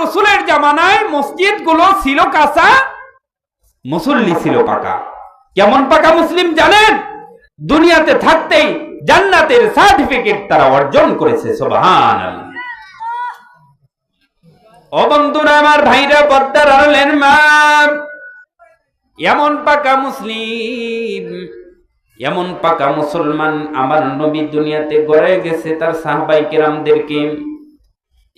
রসুলের জামানায় মসজিদগুলো ছিল কাঁচা, মুসল্লি ছিল পাকা। কেমন পাকা মুসলিম জানেন? দুনিয়াতে থাকতেই জান্নাতের সার্টিফিকেট তারা অর্জন করেছে সোবাহান ও আমার ভাইরা পদ্মার আড়লের মা, এমন পাকা মুসলিম, এমন পাকা মুসলমান আমার নবী দুনিয়াতে গড়ে গেছে তার সাহবাই কেরামদেরকে।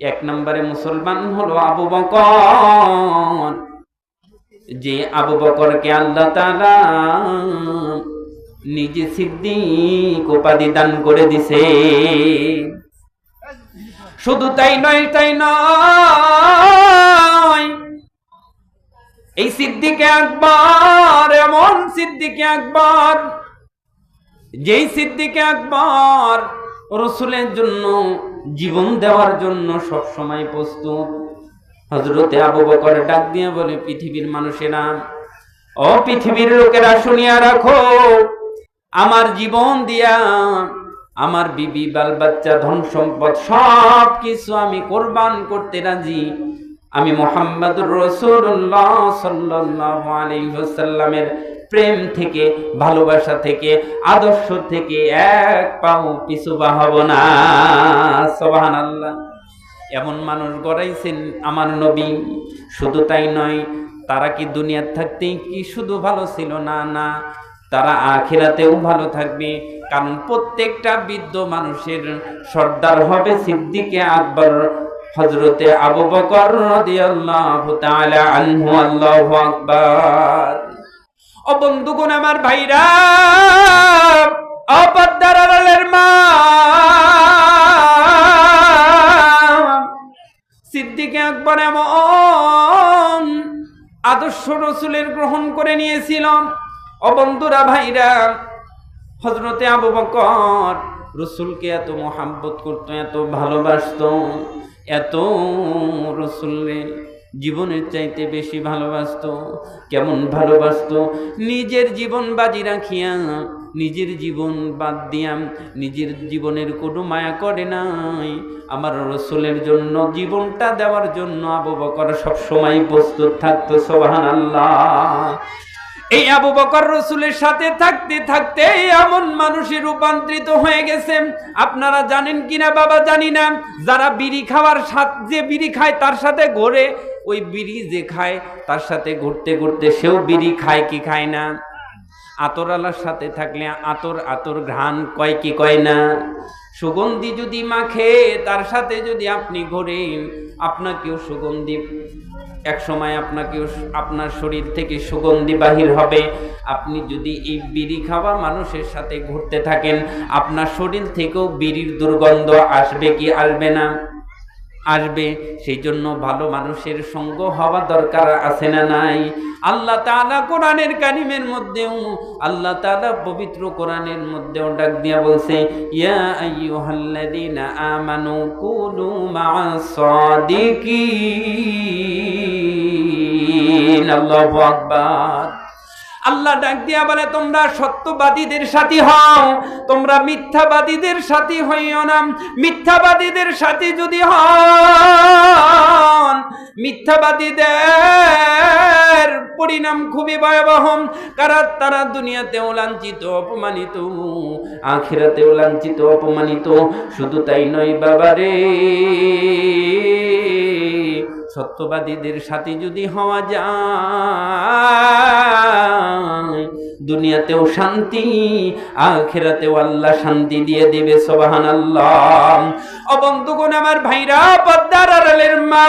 এক নম্বরে মুসলমান হলো আবু বকর। যে আবু বকরকে আল্লাহ তাআলা নিজে সিদ্দিক উপাধি দান করে দিছে। শুধু তাই নয় তাই নয়, এই সিদ্দিকে আকবর, এমন সিদ্দিকে আকবর, যেই সিদ্দিকে আকবর রসুলের জন্য জীবন দেওয়ার জন্য সব সময় প্রস্তুত। হজরতে আবু বকর ডাক দিয়ে বলে, পৃথিবীর মানুষেরা, ও পৃথিবীর লোকেরা শুনিয়া রাখো, আমার জীবন দিয়া, আমার বিবি বাল বাচ্চা ধন সম্পদ সব কিছু আমি কোরবান করতে রাজি। আমি মোহাম্মদ রসুল্লাহ সাল্লাহ আলাইসাল্লামের প্রেম থেকে, ভালোবাসা থেকে, আদর্শ থেকে এক পাও পিছু হব না। সবাহান আল্লাহ এমন মানুষ গড়াইছেন আমার নবী। শুধু তাই নয়, তারা কি দুনিয়ার থাকতেই কি শুধু ভালো ছিল? না না। তারা আখিরাতেও ভালো থাকবে। কারণ প্রত্যেকটা বৃদ্ধ মানুষের সর্দার হবে সিদ্দিকে আকবর হজরতে আবু বকর রাদিয়াল্লাহু তাআলা আনহু, আল্লাহু আকবার। ও আমার ভাইরা অপদ্দার মা। সিদ্দিকে আকবর এমন আদর্শ রসুলের গ্রহণ করে নিয়েছিলাম অবন্ধুরা ভাইরা হজরতে আবু বকর রসুলকে এত মোহাব্বত করত, এত ভালোবাসত, এত রসুলের জীবনের চাইতে বেশি ভালোবাসত, কেমন ভালোবাসত? নিজের জীবন বাজি রাখিয়া, নিজের জীবন বাদ দিয়াম নিজের জীবনের কোনো মায়া করে নাই। আমার রসুলের জন্য, জীবনটা দেওয়ার জন্য আবু বকর সবসময় প্রস্তুত থাকতো সোহান আল্লাহ এই আবু বকর রসুলের সাথে থাকতে থাকতে এমন মানুষে রূপান্তরিত হয়ে গেছে। আপনারা জানেন কিনা, বাবা জানি না। যারা বিড়ি খাওয়ার সাথে যে বিড়ি খায়, তার সাথে ঘোরে ওই বিড়ি যে খায়, তার সাথে ঘুরতে ঘুরতে সেও বিড়ি খায় কি খায় না? আতরালার সাথে থাকলে আতর আতর ঘ্রাণ কয় কি কয় না? সুগন্ধি যদি মাখে, তার সাথে যদি আপনি ঘোরেন আপনাকেও সুগন্ধি এক সময় আপনাকেও আপনার শরীর থেকে সুগন্ধি বাহির হবে। আপনি যদি এই বিড়ি খাওয়া মানুষের সাথে ঘুরতে থাকেন, আপনার শরীর থেকেও বিড়ির দুর্গন্ধ আসবে কি আসবে না? আসবে সেই জন্য ভালো মানুষের সঙ্গ হওয়া দরকার আছে না নাই? আল্লাহ তাআলা কোরআনের কারিমের মধ্যেও, আল্লাহ তাআলা পবিত্র কোরআনের মধ্যেও ডাক দিয়া বলছে, ইয়া আমানু আল্লাহু আকবার। আল্লাহ ডাক দিয়া বলে, তোমরা সত্যবাদীদের সাথী হও, তোমরা মিথ্যাবাদীদের সাথী হইও না। মিথ্যাবাদীদের সাথী যদি হন, মিথ্যাবাদীদের পরিণাম খুবই ভয়াবহ। কারণ তারা দুনিয়াতেও লাঞ্ছিত, অপমানিত, আখিরাতেও লাঞ্ছিত, অপমানিত। শুধু তাই নয়, বাবারে। সত্যবাদীদের সাথে যদি হওয়া যায়, দুনিয়াতেও শান্তি, আখেরাতেও আল্লাহ শান্তি দিয়ে দেবে সবহান আল্লাহ অবন্ধুগুণ আমার ভাইরা, পদ্মার মা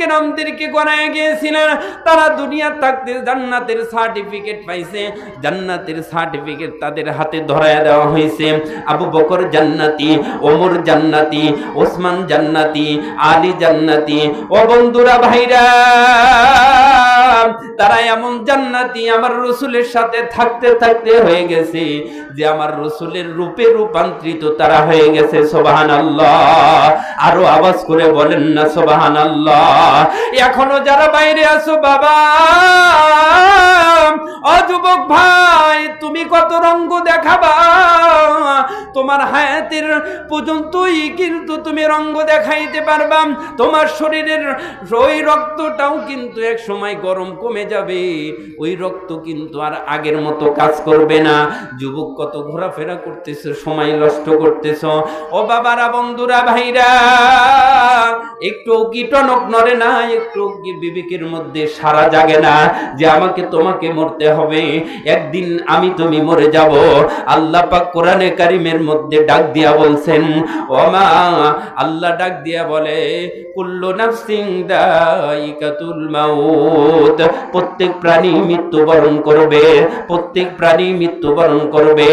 সাহাবাইকে নামদেরকে গড়ায় গিয়েছিলেন। তারা দুনিয়া থাকতে জান্নাতের সার্টিফিকেট পাইছে। জান্নাতের সার্টিফিকেট তাদের হাতে ধরায় দেওয়া হয়েছে। আবু বকর জান্নাতি, ওমর জান্নাতি, ওসমান জান্নাতি, আলী জান্নাতি। ও বন্ধুরা, ভাইরা! তারা এমন জান্নাতি, আমার রসুলের সাথে থাকতে থাকতে হয়ে গেছে যে আমার রসুলের রূপে রূপান্তরিত তারা হয়ে গেছে সোবাহান আল্লাহ আরও আওয়াজ করে বলেন না সোবাহান আল্লাহ এখনও যারা বাইরে আছো, বাবা অযুবক ভাই, তুমি কত রঙ্গ দেখাবা? তোমার হায়াতের পর্যন্তই কিন্তু তুমি রঙ্গ দেখাইতে পারবা। তোমার শরীরের ওই রক্তটাও কিন্তু এক সময় গরম কমে যাবে। ওই রক্ত কিন্তু আর আগের মতো কাজ করবে না। যুবক কত ঘোরাফেরা করতেছ, সময় নষ্ট করতেছ। ও বাবারা, বন্ধুরা, ভাইরা, একটু কি টনক নড়ে না, একটু কি বিবেকের মধ্যে সারা জাগে না যে আমাকে তোমাকে মরতে হবে। একদিন আমি তুমি মরে যাব। আল্লাহ পাক কোরআনে কারিমের মধ্যে ডাক দিয়া বলছেন, ও মা, আল্লাহ ডাক দিয়া বলে, কুল্লু নাফসিং দাইকাতুল মাউত। প্রত্যেক প্রাণী মৃত্যুবরণ করবে, প্রত্যেক প্রাণী মৃত্যুবরণ করবে।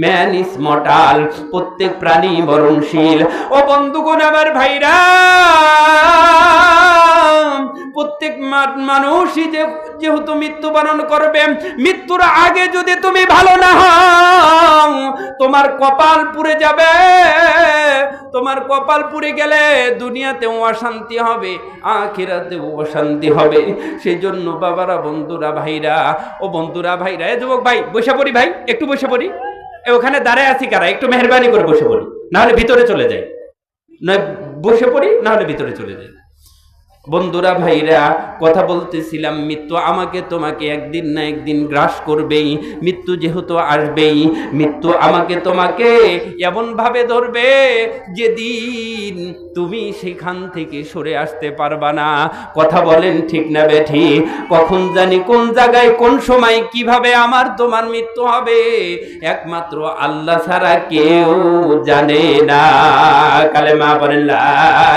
ম্যান ইস মটাল প্রত্যেক প্রাণী মরণশীল ও বন্ধুগণ, আমার ভাইরা! প্রত্যেক মানুষই যেহেতু মৃত্যুবরণ করবে, মৃত্যুর আগে যদি তুমি ভালো না হও, তোমার কপাল পুড়ে যাবে। তোমার কপাল পুড়ে গেলে দুনিয়াতেও অশান্তি হবে, আখিরাতেও অশান্তি হবে। সেই জন্য বাবারা, বন্ধুরা, ভাইরা, ও বন্ধুরা, ভাইরা, এ যুবক ভাই, বসে পড়ি ভাই, একটু বসে পড়ি। ওখানে দাঁড়ায় আছি কারা? একটু মেহরবানি করে বসে পড়ি, নাহলে ভিতরে চলে যাই। নয়, বসে পড়ি, নাহলে ভিতরে চলে যাই। বন্ধুরা, ভাইরা, কথা বলতেছিলাম, মৃত্যু আমাকে তোমাকে একদিন না একদিন গ্রাস করবেই। মৃত্যু যেহেতু আসবেই, মৃত্যু আমাকে তোমাকে এমন ভাবে ধরবে যেদিন তুমি সেখান থেকে সরে আসতে পারবা না। কথা বলেন ঠিক না, বেঠি? কখন জানি, কোন জায়গায়, কোন সময়, কীভাবে আমার তোমার মৃত্যু হবে? একমাত্র আল্লাহ ছাড়া কেউ জানে না। কালেমা বলেন লা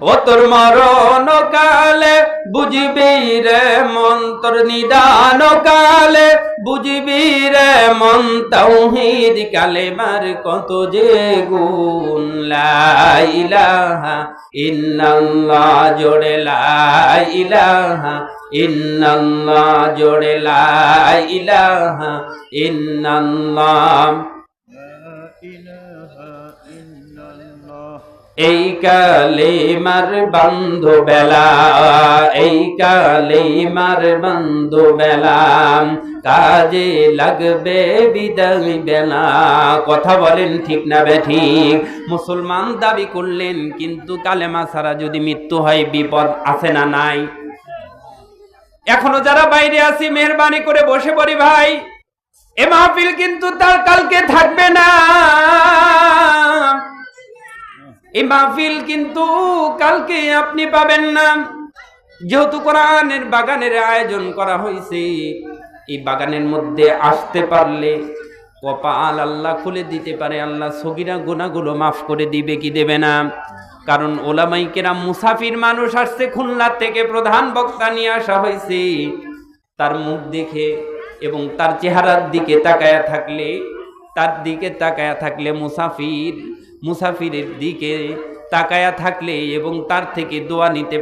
ও তোর মরণ কালে বুঝবি রে মন্তর নিদান কালে বুঝবি রে মন। কালে মার কত যে গুণ, লা ইলাহা ইল্লাল্লাহ জোড়ে লা ইলাহা ইল্লাল্লাহ জোড়ে লা ইলাহা ইল্লাল্লাহ। এই কালে মার বন্ধু বেলা এই কালে মার বন্ধু বেলা কাজে লাগবে বিদায় বেলা। কথা বলেন ঠিক না ঠিক? মুসলমান দাবি করলেন, কিন্তু কালেমা ছাড়া যদি মৃত্যু হয়, বিপদ আছে না নাই? এখনও যারা বাইরে আছি, মেহরবানি করে বসে পড়ি ভাই। এ মাহফিল কিন্তু তার কালকে থাকবে না। এই মাহফিল কিন্তু কালকে আপনি পাবেন না। যেহেতু কোরআনের বাগানের আয়োজন করা হয়েছে, এই বাগানের মধ্যে আসতে পারলে কপাল আল্লাহ খুলে দিতে পারে, আল্লাহ সগিরা গোনাগুলো মাফ করে দিবে কি দেবে না? কারণ ওলামাইকেরা মুসাফির মানুষ আসছে, খুলনা থেকে প্রধান বক্তা নিয়ে আসা হয়েছে। তার মুখ দেখে এবং তার চেহারার দিকে তাকায়া থাকলে, তার দিকে তাকায়া থাকলে মুসাফির মুসাফিরের দিকে তাকায়া থাকলে এবং তার থেকে দোয়া নিতে